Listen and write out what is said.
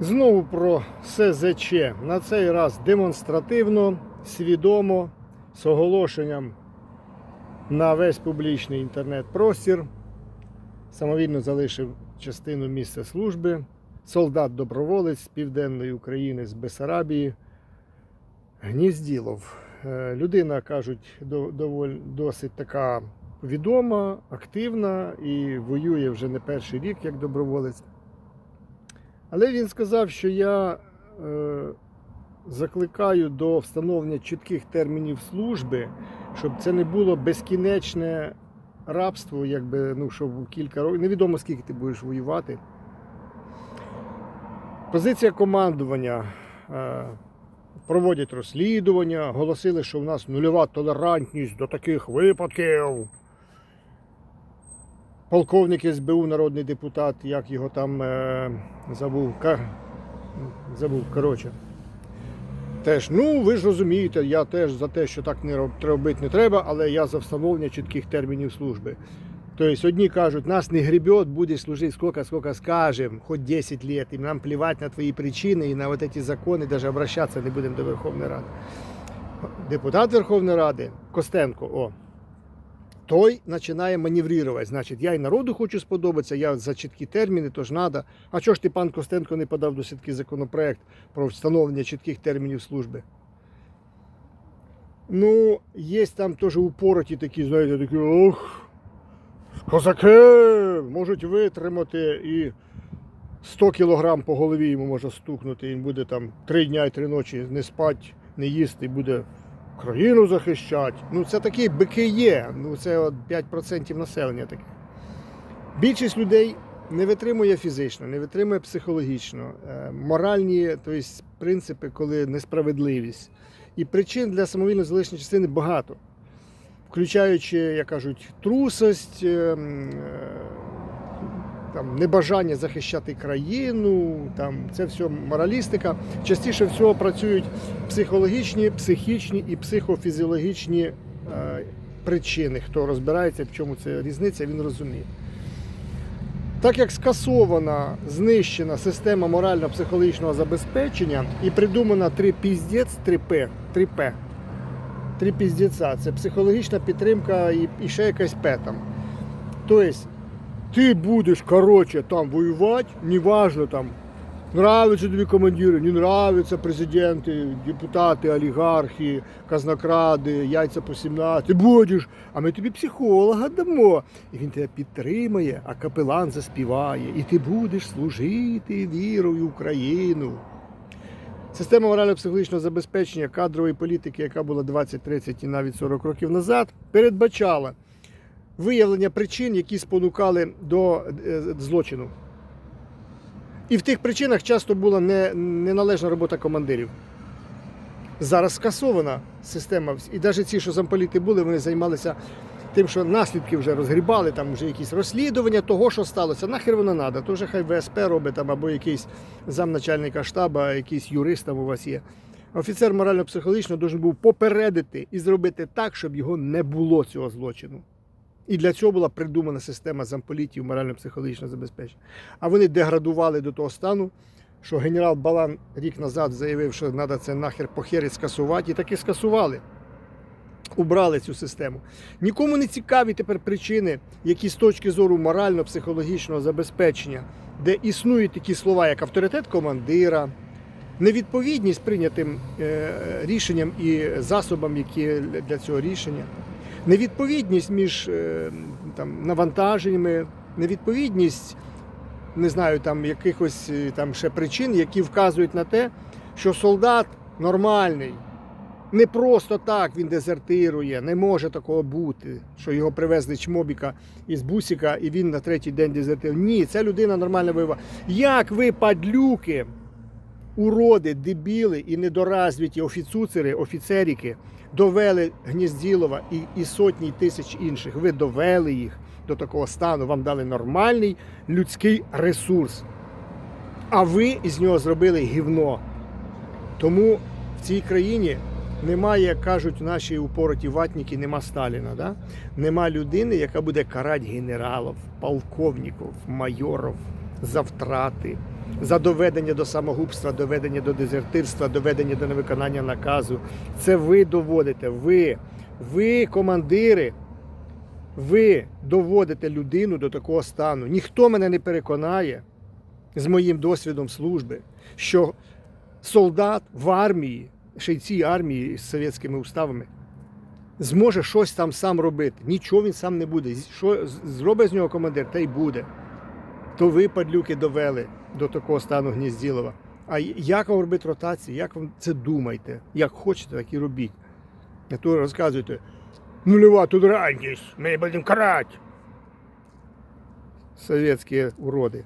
Знову про СЗЧ. На цей раз демонстративно, свідомо, з оголошенням на весь публічний інтернет-простір. Самовільно залишив частину місця служби. Солдат-доброволець з Південної України з Бесарабії. Гнізділов. Е, Людина, кажуть, до- доволі досить така відома, активна і воює вже не перший рік як доброволець. Але він сказав, що я е, закликаю до встановлення чітких термінів служби, щоб це не було безкінечне рабство, якби ну, щоб кілька років. Невідомо скільки ти будеш воювати. Позиція командування. Е, проводять розслідування, оголосили, що в нас нульова толерантність до таких випадків. Полковник СБУ, народний депутат, як його там е, забув, забув, коротше. Теж, ну ви ж розумієте, я теж за те, що так не роб- робити не треба, але я за встановлення чітких термінів служби. Тобто одні кажуть, нас не гребет, будеш служити сколько, сколько скажем, хоч 10 лет, і нам плевать на твої причини і на вот эти закони, даже обращатися не будемо до Верховної Ради. Депутат Верховної Ради Костенко, о, той починає маневрувати. Значить, я і народу хочу сподобатися, я за чіткі терміни, тож треба. А чого ж ти, пан Костенко, не подав до сітки законопроект про встановлення чітких термінів служби? Ну, є там теж упороті такі, знаєте, такі, ох, козаки можуть витримати і 100 кілограм по голові йому може стукнути, він буде там три дня і три ночі не спать, не їсти, буде країну захищати. Ну, це такі бики є. Ну, це от 5% населення таке. Більшість людей не витримує фізично, не витримує психологічно. Е, Моральні тобто, принципи, коли несправедливість. І причин для самовільної залишення частини багато. Включаючи, як кажуть, трусость, е, м, е, там, небажання захищати країну, там, це все моралістика. Частіше всього працюють психологічні, психічні і психофізіологічні е, причини. Хто розбирається, в чому це різниця, він розуміє. Так як скасована, знищена система морально-психологічного забезпечення і придумана три піздець, 3П, 3П, три піздеця, це психологічна підтримка і, і ще якась П там. Тобто, ти будеш, коротше, там воювати, неважно там, нравятся тобі командири, не нравятся президенти, депутати, олігархи, казнокради, яйця по 17. Ти будеш, а ми тобі психолога дамо. І він тебе підтримає, а капелан заспіває. І ти будеш служити вірою в Україну. Система морально-психологічного забезпечення кадрової політики, яка була 20, 30 і навіть 40 років назад, передбачала виявлення причин, які спонукали до е, злочину. І в тих причинах часто була неналежна робота командирів. Зараз скасована система. І навіть ці, що замполіти були, вони займалися тим, що наслідки вже розгрібали, там вже якісь розслідування того, що сталося. Нахер воно треба, то вже хай ВСП робить там, або якийсь замначальника штабу, якийсь юрист там у вас є. Офіцер морально-психологічно должен був попередити і зробити так, щоб його не було цього злочину. І для цього була придумана система замполітів морально-психологічного забезпечення. А вони деградували до того стану, що генерал Балан рік назад заявив, що треба це нахер похерить скасувати, і таки скасували. Убрали цю систему. Нікому не цікаві тепер причини, які з точки зору морально-психологічного забезпечення, де існують такі слова, як авторитет командира, невідповідність прийнятим е, рішенням і засобам, які для цього рішення, невідповідність між е, там, навантаженнями, невідповідність, не знаю, там якихось е, там ще причин, які вказують на те, що солдат нормальний. Не просто так він дезертирує, не може такого бути, що його привезли чмобіка із бусика і він на третій день дезертирує. Ні, ця людина нормально воювала. Як ви, падлюки, уроди, дебіли і недоразвіті офіцуцери, офіцеріки довели Гнізділова і, і сотні тисяч інших. Ви довели їх до такого стану, вам дали нормальний людський ресурс. А ви із нього зробили гівно. Тому в цій країні немає, як кажуть наші упороті ватники, нема Сталіна. Да? Нема людини, яка буде карати генералів, полковників, майорів за втрати, за доведення до самогубства, доведення до дезертирства, доведення до невиконання наказу. Це ви доводите. Ви, ви, командири, ви доводите людину до такого стану. Ніхто мене не переконає з моїм досвідом служби, що солдат в армії, ще й цій армії з совєтськими уставами, зможе щось там сам робити. Нічого він сам не буде. Що зробить з нього командир, та й буде. То ви, падлюки, довели до такого стану Гнізділова. А як вам робити ротації, як вам це думайте? Як хочете, так і робіть. А то розказуєте, нульова толерантність, ми будемо карати. Совєтські уроди.